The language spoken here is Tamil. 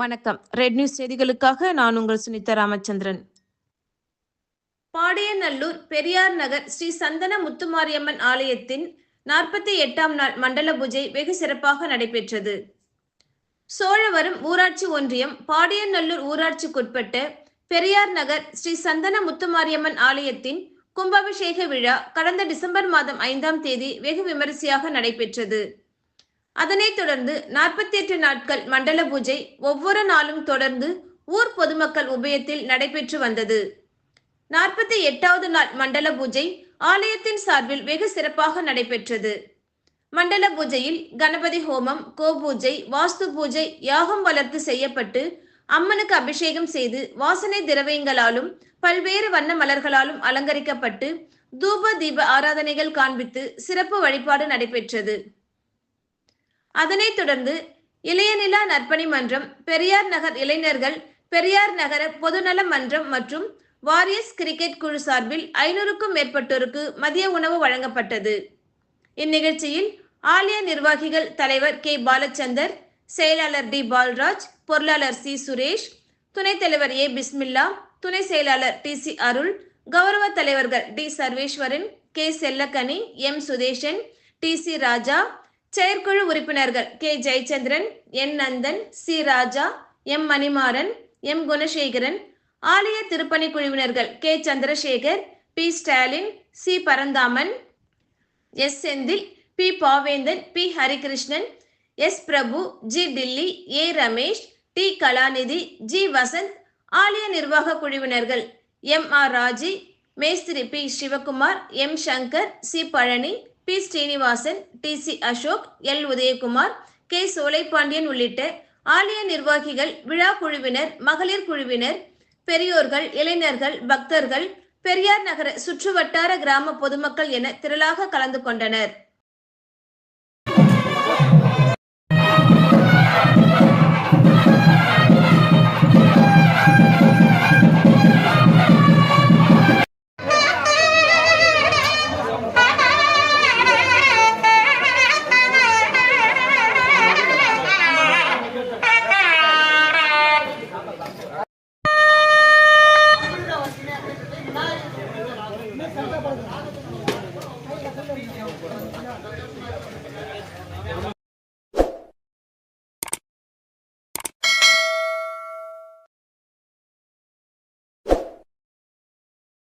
வணக்கம். ரெட் நியூஸ் செய்திகளுக்காக நான் உங்கள் சுனிதா ராமச்சந்திரன். பாடியநல்லூர் பெரியார் நகர் ஸ்ரீ சந்தன முத்துமாரியம்மன் ஆலயத்தின் நாற்பத்தி எட்டாம் நாள் மண்டல பூஜை வெகு சிறப்பாக நடைபெற்றது. சோழவரம் ஊராட்சி ஒன்றியம் பாடியநல்லூர் ஊராட்சிக்குட்பட்ட பெரியார் நகர் ஸ்ரீ சந்தன முத்துமாரியம்மன் ஆலயத்தின் கும்பாபிஷேக விழா கடந்த டிசம்பர் மாதம் ஐந்தாம் தேதி வெகு விமரிசையாக நடைபெற்றது. அதனைத் தொடர்ந்து நாற்பத்தி எட்டு நாட்கள் மண்டல பூஜை ஒவ்வொரு நாளும் தொடர்ந்து ஊர் பொதுமக்கள் உபயத்தில் நடைபெற்று வந்தது. நாற்பத்தி எட்டாவது நாள் மண்டல பூஜை ஆலயத்தின் சார்பில் வெகு சிறப்பாக நடைபெற்றது. மண்டல பூஜையில் கணபதி ஹோமம் கோபூஜை வாஸ்து பூஜை யாகம் வளர்த்து செய்யப்பட்டு அம்மனுக்கு அபிஷேகம் செய்து வாசனை திரவியங்களாலும் பல்வேறு வண்ண மலர்களாலும் அலங்கரிக்கப்பட்டு தூப தீப ஆராதனைகள் காண்பித்து சிறப்பு வழிபாடு நடைபெற்றது. அதனைத் தொடர்ந்து இளையநிலா நற்பணி மன்றம் பெரியார் நகர் இளைஞர்கள் பெரியார் நகர பொதுநல மன்றம் மற்றும் வாரியர்ஸ் கிரிக்கெட் குழு சார்பில் ஐநூறுக்கும் மேற்பட்டோருக்கு மதிய உணவு வழங்கப்பட்டது. இந்நிகழ்ச்சியில் ஆலய நிர்வாகிகள் தலைவர் கே. பாலச்சந்தர் செயலாளர் டி. பால்ராஜ் பொருளாளர் சி. சுரேஷ் துணைத் தலைவர் ஏ. பிஸ்மில்லா துணை செயலாளர் டி. சி. அருள் கௌரவ தலைவர்கள் T. Sarveswaran K. Sellakkani M. Sudeshan T. C. Raja செயற்குழு உறுப்பினர்கள் K. Jayachandran N. Nandan C. Raja M. Manimaran M. Gunasekaran ஆலய திருப்பணி குழுவினர்கள் K. Chandrasekar P. Stalin C. Paranthaman S. Senthil P. Pavendhan P. Harikrishnan S. Prabhu G. Dilli A. Ramesh T. Kalanidhi G. Vasanth ஆலய நிர்வாக குழுவினர்கள் எம். ஆர். ராஜி மேஸ்திரி P. Sivakumar M. Shankar C. Palani P. Srinivasan T. C. Ashok L. Udayakumar K. Solaipandian உள்ளிட்ட ஆலய நிர்வாகிகள் விழா குழுவினர் மகளிர் குழுவினர் பெரியோர்கள் இளைஞர்கள் பக்தர்கள் பெரியார் நகர சுற்றுவட்டார கிராம பொதுமக்கள் என திரளாக கலந்து கொண்டனர்.